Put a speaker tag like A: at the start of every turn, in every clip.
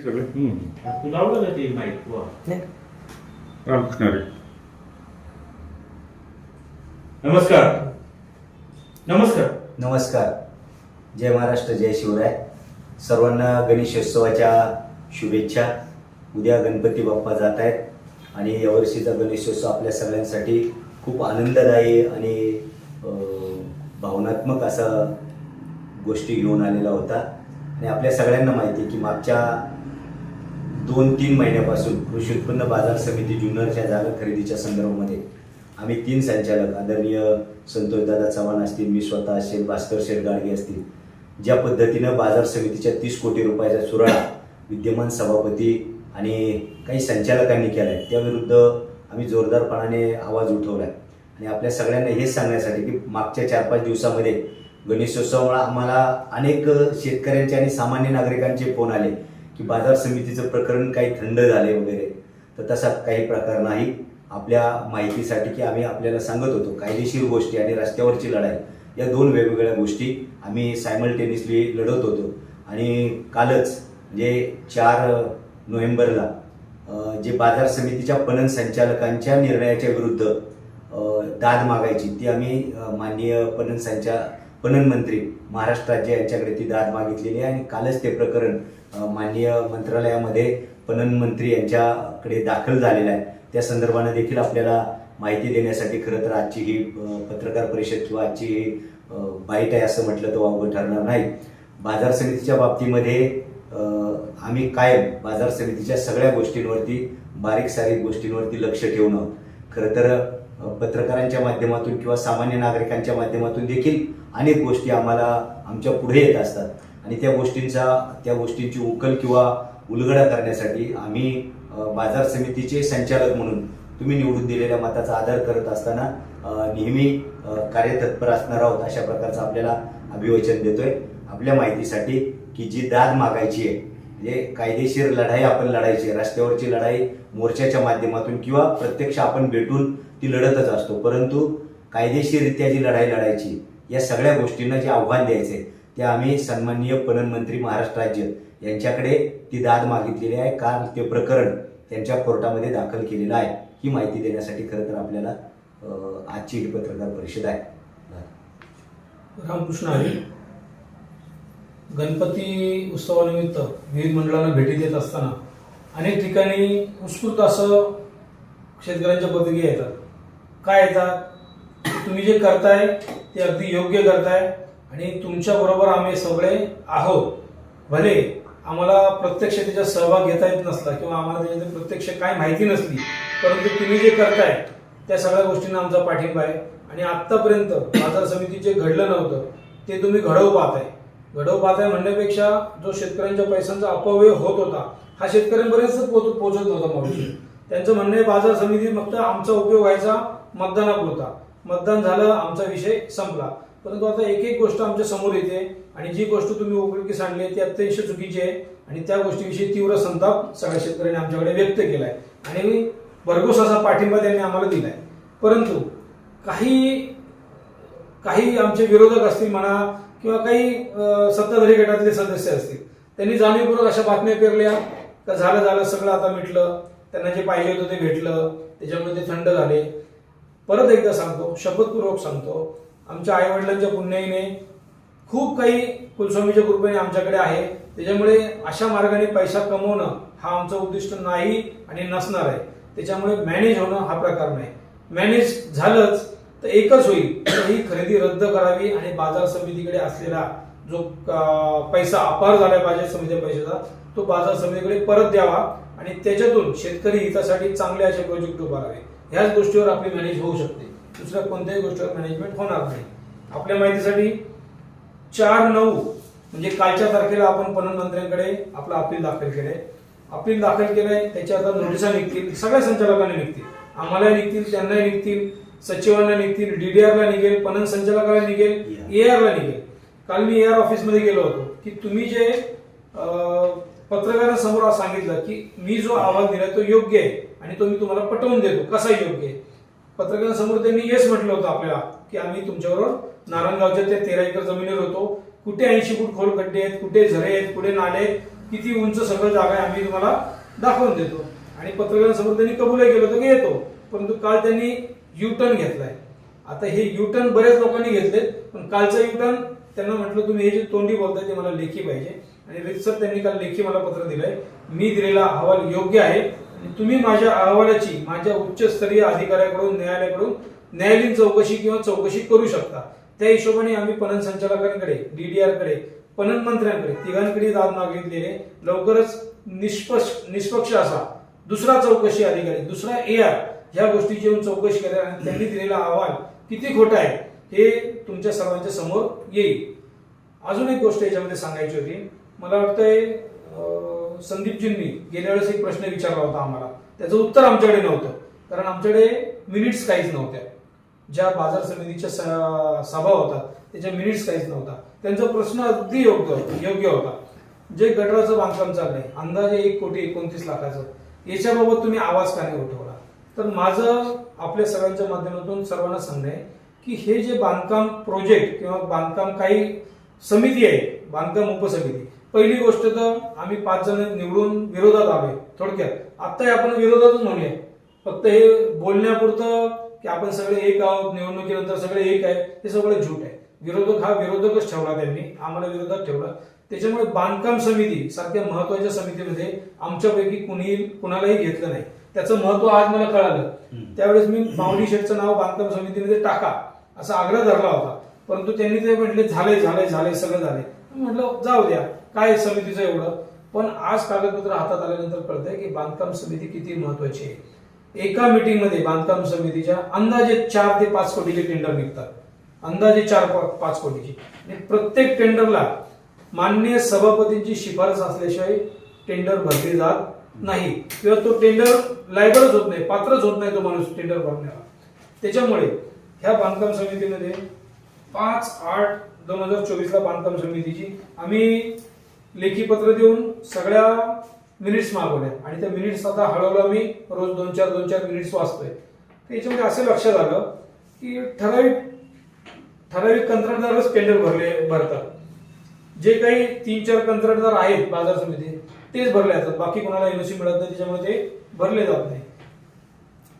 A: सगळे? हम्म.
B: तू लावलं का ते माईक वर?
A: रामकृष्ण हरी
B: नमस्कार. नमस्कार.
C: नमस्कार. जय महाराष्ट्र जय शिवराय. सर्वांना गणेशोत्सवाच्या शुभेच्छा. उद्या गणपती बाप्पा जात आहेत आणि यावर्षीचा गणेशोत्सव आपल्या सगळ्यांसाठी खूप आनंददायी आणि भावनात्मक असा गोष्टी घेऊन आलेला होता. आणि आपल्या सगळ्यांना माहिती आहे की मागच्या दोन तीन महिन्यापासून कृषी उत्पन्न बाजार समिती जुन्नरच्या जागा खरेदीच्या संदर्भामध्ये आम्ही तीन संचालक आदरणीय संतोषदादा चव्हाण असतील मी स्वतः असेल भास्कर शेटगाडगे असतील ज्या पद्धतीनं बाजार समितीच्या तीस कोटी रुपयाचा सुराळा विद्यमान सभापती आणि काही संचालकांनी केला आहे त्याविरुद्ध आम्ही जोरदारपणाने आवाज उठवला आहे आणि आपल्या सगळ्यांना हेच सांगण्यासाठी की मागच्या चार पाच दिवसामध्ये गणेशोत्सवाला आम्हाला अनेक शेतकऱ्यांचे आणि सामान्य नागरिकांचे फोन आले की बाजार समितीचं प्रकरण काही थंड झाले वगैरे. तर तसा काही प्रकार नाही. आपल्या माहितीसाठी की आम्ही आपल्याला सांगत होतो कायदेशीर गोष्टी आणि रस्त्यावरची लढाई या दोन वेगवेगळ्या गोष्टी आम्ही सायमल्टेनियसली लढत होतो. आणि कालच म्हणजे चार नोव्हेंबरला जे बाजार समितीच्या पणन संचालकांच्या निर्णयाच्या विरुद्ध दाद मागायची ती आम्ही माननीय पणन संचा पणन मंत्री महाराष्ट्र राज्य यांच्याकडे ती दाद मागितलेली आहे आणि कालच ते प्रकरण माननीय मंत्रालयामध्ये पणन मंत्री यांच्याकडे दाखल झालेलं आहे. त्या संदर्भानं देखील आपल्याला माहिती देण्यासाठी खरं तर आजची ही पत्रकार परिषद किंवा आजची ही बाईट आहे असं म्हटलं तर वावगं ठरणार नाही. बाजार समितीच्या बाबतीमध्ये आम्ही कायम बाजार समितीच्या सगळ्या गोष्टींवरती बारीक सारीक गोष्टींवरती लक्ष ठेवणं खरं तर पत्रकारांच्या माध्यमातून किंवा सामान्य नागरिकांच्या माध्यमातून देखील अनेक गोष्टी आम्हाला आमच्या पुढे येत असतात. आणि त्या गोष्टींचा त्या गोष्टींची उकल किंवा उलगडा करण्यासाठी आम्ही बाजार समितीचे संचालक म्हणून तुम्ही निवडून दिलेल्या मताचा आदर करत असताना नेहमी कार्यतत्पर असणार आहोत अशा प्रकारचं आपल्याला अभिवचन देतोय. आपल्या माहितीसाठी की जी दाद मागायची आहे म्हणजे कायदेशीर लढाई आपण लढायची आहे रस्त्यावरची लढाई मोर्चाच्या माध्यमातून किंवा प्रत्यक्ष आपण भेटून ती लढतच असतो. परंतु कायदेशीररित्या जी लढाई लढायची या सगळ्या गोष्टींना जे आव्हान द्यायचे ते आम्ही सन्माननीय पणन मंत्री महाराष्ट्र राज्य यांच्याकडे ती दाद मागितलेली आहे. काल ते प्रकरण त्यांच्या कोर्टामध्ये दाखल केलेलं आहे. ही माहिती देण्यासाठी खरं तर आपल्याला आजची ही पत्रकार परिषद आहे.
D: रामकृष्ण हरी गणपती उत्सवानिमित्त विविध मंडळांना भेटी देत असताना अनेक ठिकाणी उत्स्फूर्त असं शेतकऱ्यांच्या प्रतिक्रिया येतात. काय येतात? तुम्ही जे करताय ते अगदी योग्य करताय आणि तुमच्या बरोबर आम्ही सगळे आहोत. भले आम्हाला प्रत्यक्ष त्याच्यात सहभाग घेता येत नसला किंवा आम्हाला त्याच्यात प्रत्यक्ष काय माहिती नसली परंतु तुम्ही जे करताय त्या सगळ्या गोष्टींना आमचा पाठिंबा आहे. आणि आत्तापर्यंत बाजार समिती जे घडलं नव्हतं ते तुम्ही घडवू पाहताय. घडवू पाहताय म्हणण्यापेक्षा जो शेतकऱ्यांच्या पैशांचा अपव्यय होत होता हा शेतकऱ्यांपर्यंत पोहोचत पोचत नव्हता मावशी. त्यांचं म्हणणं आहे बाजार समिती फक्त आमचा उपयोग व्हायचा मतदानापुरता मतदान झालं आमचा विषय संपला. परंतु आता एक एक गोष्ट आमच्यासमोर येते आणि जी गोष्ट तुम्ही उपयोगी सांगली ती अत्यंत चुकीची आहे आणि त्या गोष्टीविषयी तीव्र संताप सगळ्या शेतकऱ्यांनी आमच्याकडे व्यक्त केलाय आणि भरघोस असा पाठिंबा त्यांनी आम्हाला दिलाय. परंतु काही काही आमचे विरोधक असतील म्हणा किंवा काही सत्ताधारी गटातले सदस्य असतील त्यांनी जाणीवपूर्वक अशा बातम्या पेरल्या का झालं झालं सगळं आता मिटलं त्यांना जे पाहिजे होतं ते भेटलं त्याच्यामुळे ते थंड झाले. परत एकदा सांगतो शपथपूर्वक सांगतो. आमच्या आई वडिलांच्या पुण्याईने खूप काही कुलस्वामीच्या कृपेने आमच्याकडे आहे. त्याच्यामुळे अशा मार्गाने पैसा कमवणं हा आमचं उद्दिष्ट नाही आणि नसणार आहे. त्याच्यामुळे मॅनेज होणं हा प्रकार नाही. मॅनेज झालंच तर एकच होईल. ही खरेदी रद्द करावी आणि बाजार समितीकडे असलेला जो पैसा अपार झाला पाहिजे समिती पैशाचा तो बाजार समितीकडे परत द्यावा. आणि त्याच्यातून शेतकरी हितासाठी चांगले असे प्रोजेक्ट उभारावे ह्याच गोष्टीवर आपली मॅनेज होऊ शकते. दुसऱ्या कोणत्याही गोष्टीवर मॅनेजमेंट होणार नाही. आपल्या माहितीसाठी चार नऊ म्हणजे कालच्या तारखेला आपण पणन मंत्र्यांकडे आपलं अपील दाखल केलंय. अपील दाखल केलंय त्याच्या आता नोटिसा निघतील. सगळ्या संचालकांना निघतील. आम्हाला निघतील त्यांनाही निघतील सचिवांना निघतील डीडीआरला निघेल पणन संचालकाला निघेल एआरला निघेल. काल मी एआर ऑफिसमध्ये गेलो होतो की तुम्ही जे पत्रकारांसमोर सांगितलं की मी जो आवाज दिला तो योग्य आहे. आणि तो मी तुम्हाला पटवून देतो. कसा योग्य आहे. पत्रकारांसमोर त्यांनी येस म्हटलं होतं आपल्याला की आम्ही तुमच्याबरोबर नारायणगावच्या त्या तेरा एकर जमिनीवर होतो. कुठे ऐंशी फूट खोल खड्डे आहेत कुठे झरे आहेत कुठे नाले आहेत किती उंच सगळं जागा आहे आम्ही तुम्हाला दाखवून देतो. आणि पत्रकारांसमोर त्यांनी कबूलही केलं होतं की येतो. परंतु काल त्यांनी युटर्न घेतलाय. आता हे युटर्न बऱ्याच लोकांनी घेतले पण कालचं युटर्न त्यांना म्हटलं तुम्ही हे जे तोंडी बोलताय ते मला लेखी पाहिजे. आणि रितसर त्यांनी काल लेखी मला पत्र दिलंय. मी दिलेला अहवाल योग्य आहे. तुम्ही माझ्या अहवालाची माझ्या उच्चस्तरीय अधिकाऱ्याकडून न्यायालयाकडून न्यायालयीन चौकशी किंवा चौकशी करू शकता. त्या हिशोबाने आम्ही पणन संचालकांकडे डीडीआरकडे पणन मंत्र्यांकडे तिघांकडे दाद मागितलेले लवकरच निष्पक्ष निष्पक्ष असा दुसरा चौकशी अधिकारी दुसरा ए आर ह्या गोष्टीची येऊन चौकशी करा आणि त्यांनी दिलेला अहवाल किती खोटा आहे हे तुमच्या सर्वांच्या समोर येईल. अजून एक गोष्ट याच्यामध्ये सांगायची होती. मला वाटतंय संदीपजींनी गेल्या वेळेस एक प्रश्न विचारला होता आम्हाला. त्याचं उत्तर आमच्याकडे नव्हतं. कारण आमच्याकडे मिनिट्स काहीच नव्हत्या. ज्या बाजार समितीच्या स- सभा होतात त्याच्या मिनिट्स काहीच नव्हता त्यांचा प्रश्न अगदी योग्य योग्य होता. जे गटराचं बांधकाम चाललंय अंदाजे एक कोटी एकोणतीस लाखाचं याच्याबाबत तुम्ही आवाज का नाही उठवला? तर माझं आपल्या सगळ्यांच्या माध्यमातून सर्वांना सांगणं आहे की हे जे बांधकाम प्रोजेक्ट किंवा बांधकाम काही समिती आहे बांधकाम उपसमिती पहिली गोष्ट तर आम्ही पाच जण निवडून विरोधात आलोय. थोडक्यात. आत्ताही आपण विरोधातच म्हणूया. फक्त हे बोलण्यापुरतं की आपण सगळे एक आहोत निवडणुकीनंतर सगळे एक आहे हे सगळं झूट आहे. विरोधक हा विरोधकच ठेवला त्यांनी. आम्हाला विरोधात ठेवला. त्याच्यामुळे बांधकाम समिती सारख्या महत्त्वाच्या समितीमध्ये आमच्यापैकी कुणी कुणालाही घेतलं नाही. त्याचं महत्त्व आज मला कळालं. त्यावेळेस मी माऊली शेठचं नाव बांधकाम समितीमध्ये टाका असा आग्रह धरला होता. परंतु त्यांनी ते म्हटले झालंय झालंय झालंय सगळं झालंय. म्हटलं जाऊ द्या. काय समितीचं एवढं? पण आज कागदपत्र हातात आल्यानंतर कळतंय की बांधकाम समिती किती महत्वाची आहे. एका मीटिंगमध्ये बांधकाम समितीच्या अंदाजे चार ते पाच कोटीचे टेंडर निघतात. अंदाजे चार पा- पाच कोटीची. आणि प्रत्येक टेंडरला मान्य सभापतींची शिफारस असल्याशिवाय टेंडर भरले जात नाही. किंवा तो टेंडर लायबलच होत नाही पात्रच होत नाही तो माणूस टेंडर भरण्याला. त्याच्यामुळे ह्या बांधकाम समितीमध्ये पाच आठ दोन हजार चोवीसला बांधकाम समितीची आम्ही लेखी पत्र देऊन सगळ्या मिनिट्स मागवल्या. आणि त्या मिनिट्स आता हळूहळू मी रोज दोन चार दोन चार मिनिट्स वाचतोय. तर याच्यामध्ये असं लक्षात आलं की ठराविक ठराविक कंत्राटदारच टेंडर भरले भरतात. जे काही तीन चार कंत्राटदार आहेत बाजार समिती तेच भरले जातात. बाकी कोणाला एनओसी मिळत नाही त्याच्यामुळे ते भरले जात नाही.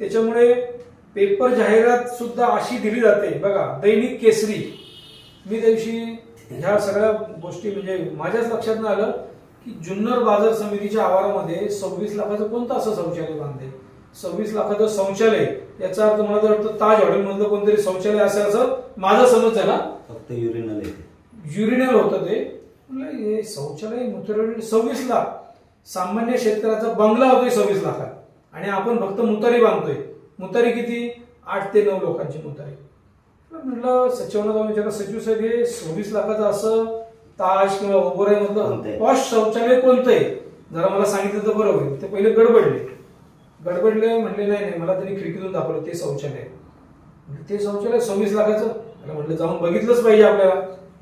D: त्याच्यामुळे पेपर जाहिरात सुद्धा अशी दिली जाते. बघा दैनिक केसरी. मी त्या दिवशी ह्या सगळ्या गोष्टी म्हणजे माझ्याच लक्षात नाही आलं की जुन्नर बाजार समितीच्या आवारामध्ये सव्वीस लाखाचं कोणतं असं शौचालय बांधले सव्वीस लाखाचं शौचालय याचा अर्थ मला तर वाटतं ताज हॉटेल मधलं कोणतरी शौचालय असेल असं माझा समज झाला.
C: फक्त युरिनल
D: युरिनल होतं ते. हे शौचालय मुतरडी सव्वीस लाख. सामान्य शेतकऱ्याचा बंगला होतोय सव्वीस लाखात. आणि आपण फक्त मुतारी बांधतोय. मुतारी किती? आठ ते नऊ लोकांची मुतारी. म्हटलं सचिवांना जाऊन विचारलं सचिव साहेब हे सव्वीस लाखाचं असं ताज किंवा मधलं
C: आहे?
D: पॉश शौचालय कोणतं आहे जरा मला सांगितलं तर बरं होईल. ते पहिले गडबडले. गडबडले म्हणले नाही नाही मला त्यांनी खिडकीतून दाखवलं ते शौचालय. म्हटलं, ते शौचालय सव्वीस लाखाचं? त्याला म्हटलं जाऊन बघितलंच पाहिजे आपल्याला.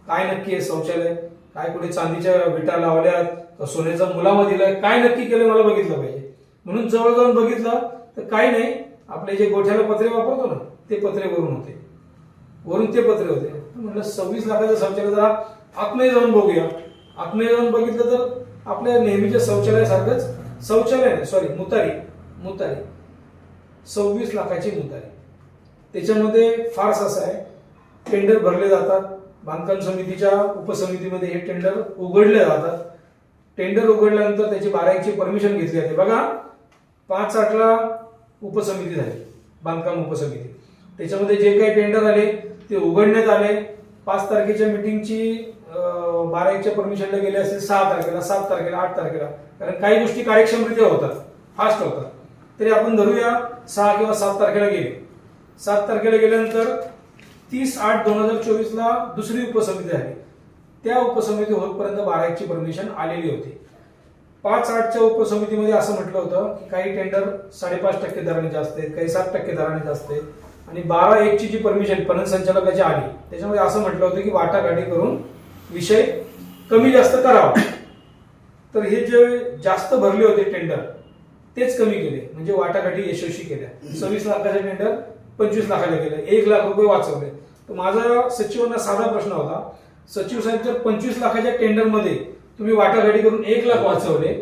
D: काय नक्की आहे शौचालय? काय कुठे चांदीच्या विटा लावल्यात? सोन्याचा मुलामा दिलाय? काय नक्की केलं मला बघितलं पाहिजे. म्हणून जवळ जाऊन बघितलं तर काही नाही. आपले जे गोठ्याला पत्रे वापरतो ना ते पत्रे वरून होते. वरून ते पत्रे होते. म्हटलं सव्वीस लाखाचं शौचालय जरा आतमध्ये जाऊन बघूया. आतमध्ये जाऊन बघितलं तर आपल्या नेहमीच्या शौचालयासारखंच शौचालय नाही सॉरी मुतारी मुतारी. सव्वीस लाखाची मुतारी. त्याच्यामध्ये फार्स असं आहे टेंडर भरले जातात. बांधकाम समितीच्या उपसमितीमध्ये हे टेंडर उघडले जातात. टेंडर उघडल्यानंतर त्याची बाराईची परमिशन घेतली जाते. बघा पाच आठला उपसमिती झाली बांधकाम उपसमिती. त्याच्यामध्ये जे काही टेंडर आले ते उघडण्यात आले. पाच तारखेच्या मिटिंगची बाराईच्या परमिशनला गेले असेल सहा तारखेला सात तारखेला आठ तारखेला. कारण काही गोष्टी कार्यक्षमरित्या होतात फास्ट होतात. तरी आपण धरूया सहा किंवा सात तारखेला गेले. सात तारखेला गेल्यानंतर तीस आठ दोन हजार चोवीसला दुसरी उपसमिती झाली. त्या उपसमिती होतपर्यंत बाराईची परमिशन आलेली होती. पाच आठच्या उपसमितीमध्ये असं म्हटलं होतं की काही टेंडर साडेपाच टक्के दराने जास्त आहेत काही सात टक्के दराने जास्त आहेत. आणि बारा एकची जी परमिशन पणन संचालकाची आली त्याच्यामध्ये असं म्हटलं होतं की वाटाघाटी करून विषय कमी जास्त करावा. तर हे जे जास्त भरले होते टेंडर तेच कमी केले. म्हणजे वाटाघाटी यशस्वी केल्या. सव्वीस लाखाचे टेंडर पंचवीस लाखाला केलं एक लाख रुपये वाचवले. तर माझा सचिवांना साधा प्रश्न होता सचिव साहेब जर पंचवीस लाखाच्या टेंडरमध्ये तुम्ही वाटाघाटी करून एक लाख वाचवले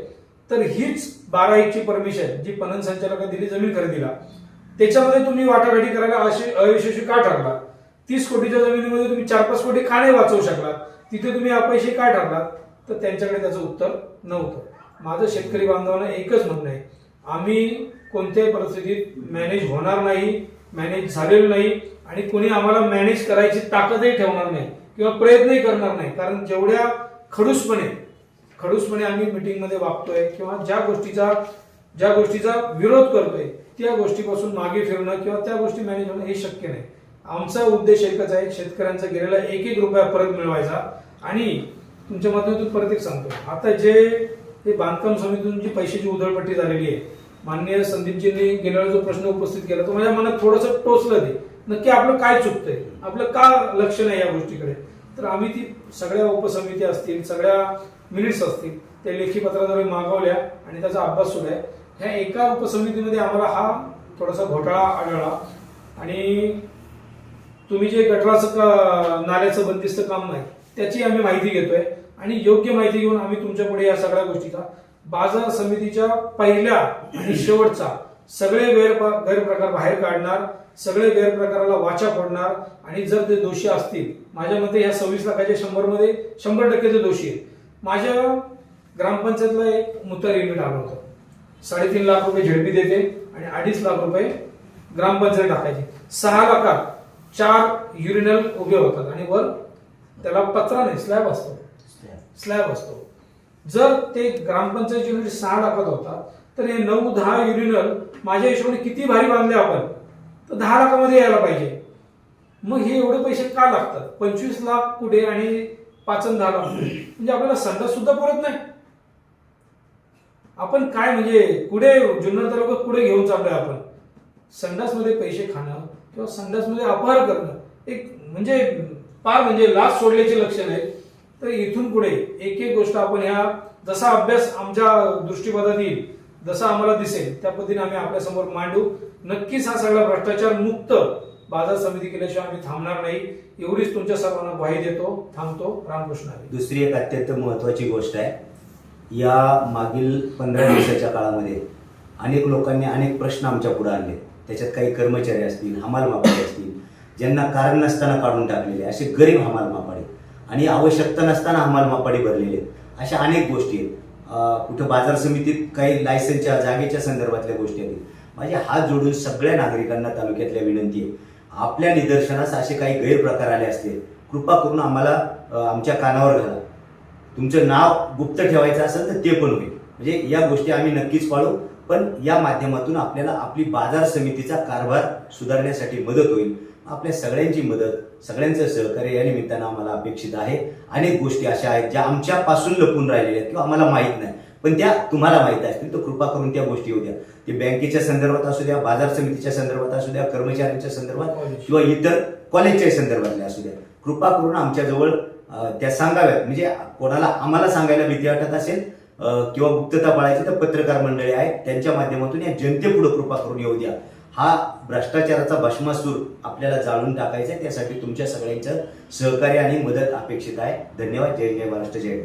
D: तर हीच बारा एकची परमिशन जी पणन संचालकांनी दिली जमीन खरेदीला. त्याच्यामध्ये तुम्ही वाटाघाटी करायला अशी अयशस्वी का ठरला? तीस कोटीच्या जमिनीमध्ये तुम्ही चार पाच कोटी का नाही वाचवू शकलात तिथे तुम्ही अपयशी काय ठरलात तर त्यांच्याकडे त्याचं उत्तर नव्हतं. माझं शेतकरी बांधवांना एकच म्हणणं आहे. आम्ही कोणत्याही परिस्थितीत मॅनेज होणार नाही मॅनेज झालेलं नाही आणि कोणी आम्हाला मॅनेज करायची ताकदही ठेवणार नाही किंवा प्रयत्नही करणार नाही. कारण जेवढ्या खडूसपणे खडूसपणे आम्ही मिटिंगमध्ये वागतोय किंवा ज्या गोष्टीचा ज्या गोष्टीचा विरोध करतोय त्या गोष्टीपासून मागे फिरणं किंवा त्या गोष्टी मॅनेज होणं हे शक्य नाही. आमचा उद्देश एकच आहे शेतकऱ्यांचा गेलेला एक एक रुपया परत मिळवायचा. आणि तुमच्या माध्यमातून परत एक सांगतो. आता जे हे बांधकाम समितीतून जी पैशाची उधळपट्टी झालेली आहे माननीय संदीपजींनी गेल्यावर जो प्रश्न उपस्थित केला तो माझ्या मनात थोडंसं टोचलं ते. नक्की आपलं काय चुकतंय? आपलं का लक्ष नाही या गोष्टीकडे? तर आम्ही ती सगळ्या उपसमिती असतील सगळ्या मिनिट्स असतील त्या लेखी पत्राद्वारे मागवल्या आणि त्याचा अभ्यास सुरू आहे. ह्या एका उपसमितीमध्ये आम्हाला हा थोडासा घोटाळा आढळला. आणि तुम्ही जे गटराचं का- नाल्याचं बंदिस्त काम नाही त्याची आम्ही माहिती घेतोय. आणि योग्य माहिती घेऊन आम्ही तुमच्यापुढे या सगळ्या गोष्टीचा बाजार समितीच्या पहिल्या आणि शेवटचा सगळे गैर गैरप्रकार बाहेर काढणार सगळे गैरप्रकाराला वाचा फोडणार. आणि जर ते दोषी असतील माझ्या मते या सव्वीस लाखाच्या शंभरमध्ये शंभर टक्के ते दोषी आहेत. माझ्या ग्रामपंचायतला एक मुत्तर युनिट आलं होतं. साडेतीन लाख रुपये झेडपी देते आणि अडीच लाख रुपये ग्रामपंचायत टाकायची. सहा लाखात चार युरिनल उभे होतात आणि वर त्याला पत्रा नाही स्लॅब असतो. स्लॅब असतो. जर ते ग्रामपंचायत युनिट सहा लाखात होता तर हे नऊ दहा युरिनल माझ्या हिशोबाने किती भारी बांधले आपण तर दहा लाखामध्ये यायला पाहिजे. मग हे एवढे पैसे का लागतात? पंचवीस लाख पुढे आणि पाचन दहा लाख म्हणजे आपल्याला संडास सुद्धा पुरत नाही. आपण काय म्हणजे पुढे जुन्नर तालुका पुढे घेऊन चाललोय आपण? संडासमध्ये पैसे खाणं किंवा संडासमध्ये अपहार करणं एक म्हणजे फार म्हणजे लाच सोडल्याचे लक्षण आहे तर इथून पुढे एक एक गोष्ट आपण ह्या जसा अभ्यास आमच्या दृष्टीपथात येईल जसा आम्हाला दिसेल त्या पद्धतीने आम्ही आपल्यासमोर मांडू. नक्कीच हा सगळा भ्रष्टाचार मुक्त बाजार समिती केल्याशिवाय आम्ही थांबणार नाही. एवढीच तुमच्या सर्वांना ग्वाही देतो थांबतो. रामकृष्ण
C: दुसरी एक अत्यंत महत्वाची गोष्ट आहे. या मागील पंधरा दिवसाच्या काळामध्ये अनेक लोकांनी अनेक प्रश्न आमच्या पुढे आणले. त्याच्यात काही कर्मचारी असतील हमाल मापाडे असतील ज्यांना कारण नसताना काढून टाकलेले असे गरीब हमाल मापाडे आणि आवश्यकता नसताना हमाल मापाडे भरलेले. आहेत. अशा अनेक गोष्टी आहेत. कुठं बाजार समितीत काही लायसनच्या जागेच्या संदर्भातल्या गोष्टी आहेत. माझे हात जोडून सगळ्या नागरिकांना तालुक्यातल्या विनंती आहे. आपल्या निदर्शनास असे काही गैरप्रकार आले असतील कृपा करून आम्हाला आमच्या कानावर घाला. तुमचं नाव गुप्त ठेवायचं असेल तर ते पण होईल. म्हणजे या गोष्टी आम्ही नक्कीच पाळू पण या माध्यमातून आपल्याला आपली बाजार समितीचा कारभार सुधारण्यासाठी मदत होईल. आपल्या सगळ्यांची मदत सगळ्यांचं सहकार्य या निमित्तानं आम्हाला अपेक्षित आहे. अनेक गोष्टी अशा आहेत ज्या आमच्यापासून लपून राहिलेल्या आहेत किंवा आम्हाला माहीत नाही. पण त्या तुम्हाला माहीत असतील तर कृपा करून त्या गोष्टी येऊ द्या. ते बँकेच्या संदर्भात असू द्या बाजार समितीच्या संदर्भात असू द्या कर्मचाऱ्यांच्या संदर्भात किंवा इतर कॉलेजच्या संदर्भातल्या असू द्या. कृपा करून आमच्याजवळ त्या सांगाव्यात. म्हणजे कोणाला आम्हाला सांगायला भीती वाटत असेल किंवा गुप्तता पाळायची तर पत्रकार मंडळी आहेत त्यांच्या माध्यमातून या जनतेपुढे कृपा करून येऊ द्या. हा भ्रष्टाचाराचा भस्मासूर आपल्याला जाळून टाकायचा आहे. त्यासाठी तुमच्या सगळ्यांचं सहकार्य आणि मदत अपेक्षित आहे. धन्यवाद. जय जय महाराष्ट्र. जय